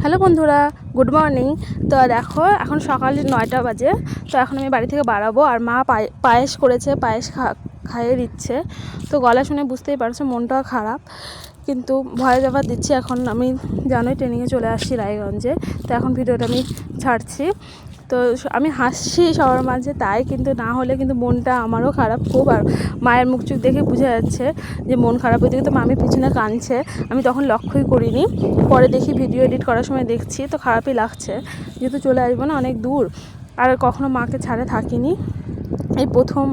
Hello বন্ধুরা, good morning. তো দেখো, এখন সকাল নয়টা বাজে। তো এখন আমি বাড়ি থেকে বাড়াবো আর মা পায়ে- পায়েস করেছে, পায়েস খা, খাইয়ে দিচ্ছে। তো গলা শুনে বুঝতেই পারছ, মনটাও খারাপ। কিন্তু ভয় যাবার দিচ্ছি এখন। আমি জানোই ট্রেনিংয়ে চলে আসছি রায়গঞ্জে। তো এখন ভিডিওটা আমি ছাড়ছি। তো আমি হাসছি সবার মাঝে তাই, কিন্তু না হলে কিন্তু মনটা আমারও খারাপ খুব। আর মায়ের মুখ চুখ দেখে বোঝা যাচ্ছে যে মন খারাপ ওইদিকে তো মামি পিছনে কাঁদছে। আমি তখন লক্ষ্যই করিনি। পরে দেখি ভিডিও এডিট করার সময় দেখছি, তো খারাপই লাগছে। যেহেতু চলে আসব না, অনেক দূর। আর কখনো মাকে ছাড়ে থাকিনি। এই প্রথম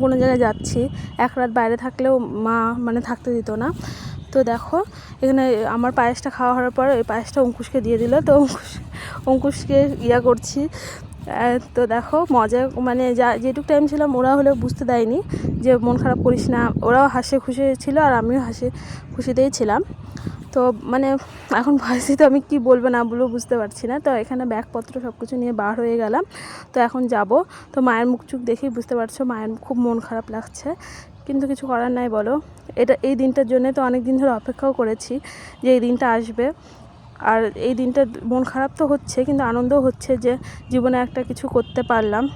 কোনো জায়গায় যাচ্ছি। এক রাত বাইরে থাকলেও মা মানে থাকতে দিত না। তো দেখো, এখানে আমার পায়েসটা খাওয়া হওয়ার পর ওই পায়েসটা অঙ্কুশকে দিয়ে দিল। তো অঙ্কুশ অঙ্কুশকে ইয়া করছি। তো দেখো, মজা মানে যা, যেটুকু টাইম ছিলাম, ওরা হলেও বুঝতে দেয়নি যে মন খারাপ করিস না। ওরাও হাসে খুশি ছিল আর আমিও হাসি খুশিতেই ছিলাম। তো মানে এখন ভয়েসে তো আমি কি বলব না বলব বুঝতে পারছি না। তো এখানে ব্যাগপত্র সব কিছু নিয়ে বার হয়ে গেলাম। তো এখন যাব। তো মায়ের মুখ চুখ দেখেই বুঝতে পারছ, মায়ের খুব মন খারাপ লাগছে। কিন্তু কিছু করার নাই বলো। এটা, এই দিনটার জন্য তো অনেক দিন ধরে অপেক্ষাও করেছি যে এই দিনটা আসবে। আর এই দিনটা মন খারাপ তো হচ্ছে, কিন্তু আনন্দও হচ্ছে যে জীবনে একটা কিছু করতে পারলাম।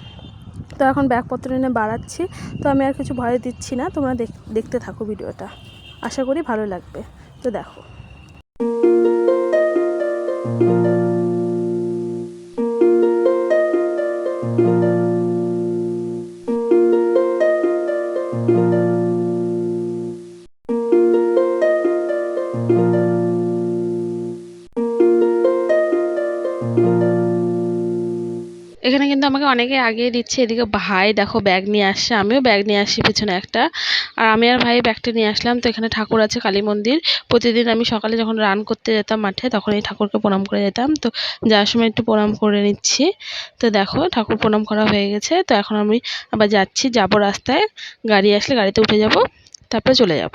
তো এখন ব্যাগপত্র এনে বাড়াচ্ছি, তো আমি আর কিছু ভয় দিচ্ছি না, তোমরা দেখ- দেখতে থাকো ভিডিওটা। আশা করি ভালো লাগবে। তো দেখো। আমাকে অনেকে আগে দিচ্ছে, এদিকে ভাই দেখো ব্যাগ নিয়ে আসছে, আমিও ব্যাগ নিয়ে আসি পিছনে একটা। আর আমি আর ভাই ব্যাগটা নিয়ে আসলাম, তো এখানে ঠাকুর আছে কালী মন্দির। প্রতিদিন আমি সকালে যখন রান করতে যেতাম মাঠে তখন এই ঠাকুরকে প্রণাম করে যেতাম। তো যাওয়ার সময় একটু প্রণাম করে নিচ্ছি। তো দেখো ঠাকুর প্রণাম করা হয়ে গেছে, তো এখন আমি আবার যাচ্ছি, যাব রাস্তায়। গাড়ি আসলে গাড়িতে উঠে যাব, তারপরে চলে যাব।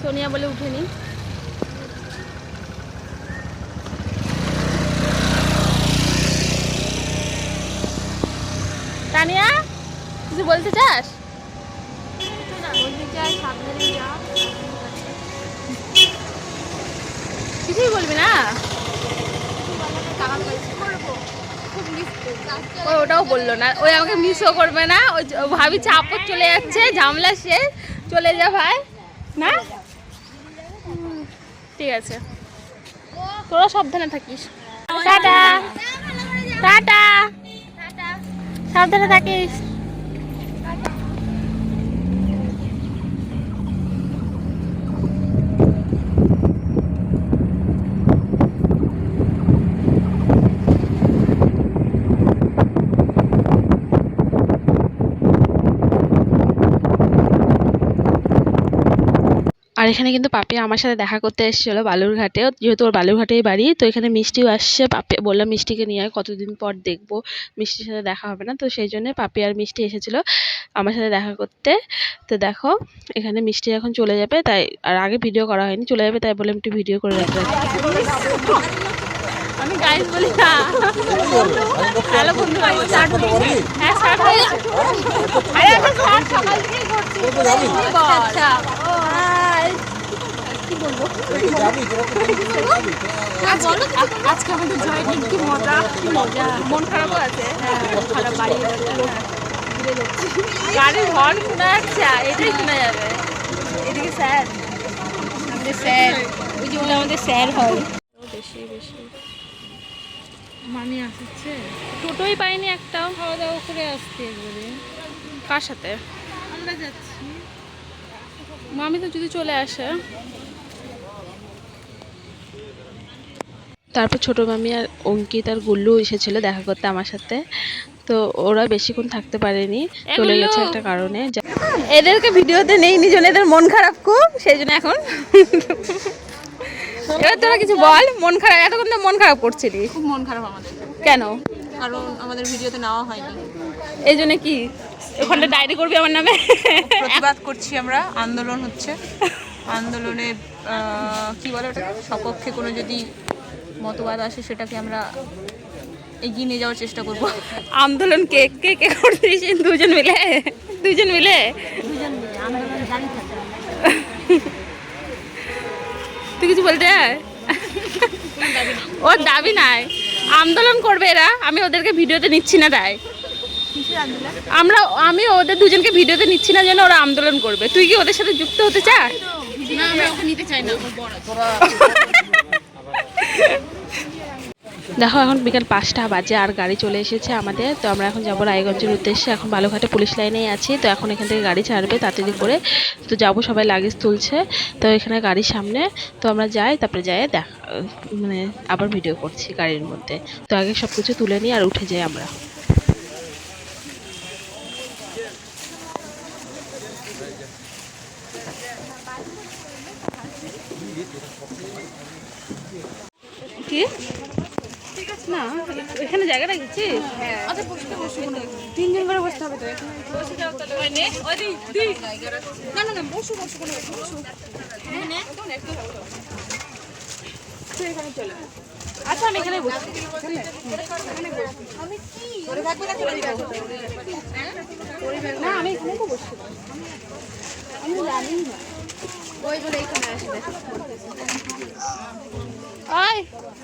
সোনিয়া বলে উঠেনি তানিয়া, কিছু বলতে চাস? কিছুই বলবি না? ওটাও বলল না। ওই আমাকে মিসও করবে না। ওই ভাবি চাপত চলে যাচ্ছে, ঝামলা সে চলে যা ভাই। না? ঠিক আছে। তোরা সাবধানে থাকিস। টাটা। টাটা। সাবধানে থাকিস আর এখানে কিন্তু পাপি আমার সাথে দেখা করতে এসেছিল বালুরঘাটে। যেহেতু ওর বালুরঘাটেই বাড়ি তো এখানে মিষ্টিও আসছে। পাপি বললাম মিষ্টিকে নিয়ে আয় কতদিন পর দেখব। মিষ্টির সাথে দেখা হবে না। তো সেই জন্য পাপি আর মিষ্টি এসেছিল আমার সাথে দেখা করতে। তো দেখো এখানে মিষ্টি এখন চলে যাবে তাই আর আগে ভিডিও করা হয়নি চলে যাবে তাই বললাম একটু ভিডিও করে রাখলাম আমি গাইজ বলি না। হ্যালো বন্ধু হ্যাঁ স্টার্ট হয়ে আরে আমি সকাল থেকেই করছি। আচ্ছা। আজকে আমাদের কি মজা কি মজা? মন খারাপও আছে? হ্যাঁ মন খারাপ বাড়ি গাড়ির হর্ন শোনা যাচ্ছে এটাই শোনা যাবে। এদিকে স্যার। আমাদের স্যার। ওই যে ওটা আমাদের স্যার হয়। বেশি বেশি। মামি আসছে? টোটোই পাইনি একটাও। খাওয়া দাওয়া করে আসতে একবারে। কার সাথে? আমরা যাচ্ছি। মামি তো যদি চলে আসে। তারপর ছোট মামি আর অঙ্কিত আর গুল্লু এসেছিল দেখা করতে আমার সাথে। তো ওরা বেশিক্ষণ থাকতে পারেনি। চলে গেছে একটা কারণে। এদেরকে ভিডিওতে নেই নিজন এদের মন খারাপ খুব সেই জন্য এখন। এবার তোরা কিছু বল মন খারাপ এতক্ষণ তো মন খারাপ করছিলি। খুব মন খারাপ আমাদের। কেন? কারণ আমাদের ভিডিওতে নেওয়া হয়নি। এই জন্য কি? ওখানে ডায়েরি করবি আমার নামে? প্রতিবাদ করছি আমরা আন্দোলন হচ্ছে। আন্দোলনে কি বলে ওটা সপক্ষে কোনো যদি মতবাদ আসে সেটাকে আমরা এগিয়ে নিয়ে যাওয়ার চেষ্টা করব। আন্দোলন কে কে কে করছিস দুজন মিলে? দুজন মিলে? তুই কিছু বলতে ওর দাবি নাই। আন্দোলন করবে এরা। আমি ওদেরকে ভিডিওতে নিচ্ছি না তাই। আমরা আমি ওদের দুজনকে ভিডিওতে নিচ্ছি না যেন ওরা আন্দোলন করবে। তুই কি ওদের সাথে যুক্ত হতে চাস? না আমরা ওকে নিতে চাই না। দেখো, এখন বিকাল পাঁচটা বাজে আর গাড়ি চলে এসেছে আমাদের। তো আমরা এখন যাব রায়গঞ্জের উদ্দেশ্যে। এখন বালুঘাটে পুলিশ লাইনেই আছি। তো এখন এখান থেকে গাড়ি ছাড়বে তাড়াতাড়ি করে। তো যাব, সবাই লাগেজ তুলছে। তো এখানে গাড়ির সামনে। তো আমরা যাই, তারপরে যাই, দেখ মানে আবার ভিডিও করছি গাড়ির মধ্যে। তো আগে সব কিছু তুলে নিই আর উঠে যাই আমরা। কি? না এখানে জায়গা রেখেছি তিনজন করে বসতে হবে তো না না না বসু বসু কোনো বসু। আচ্ছা আমি এখানে বসছি না আমি এখানে তো বসছি আমি জানি না। ওই বলে এখানে আসবে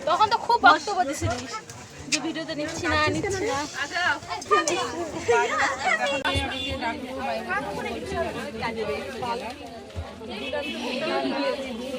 তখন তো খুব বক্তব্য দিছিলিস যে ভিডিওতে নিচ্ছি না নিচ্ছি না।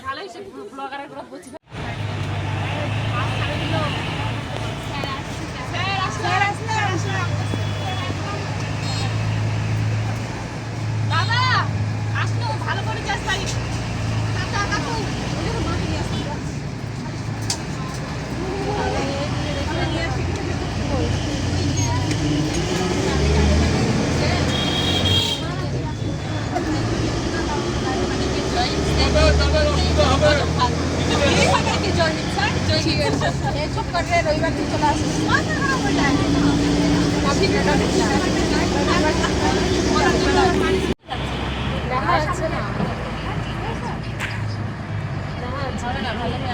ভালো সে ব্লগারের গ্রুপ বুঝি বাবা আসলো ভালো করে যাস বাড়ি কাকা কাকু চুপ করে রবিবার দিন চলে আসবে। দেখা যাচ্ছে না। আমাদেরকে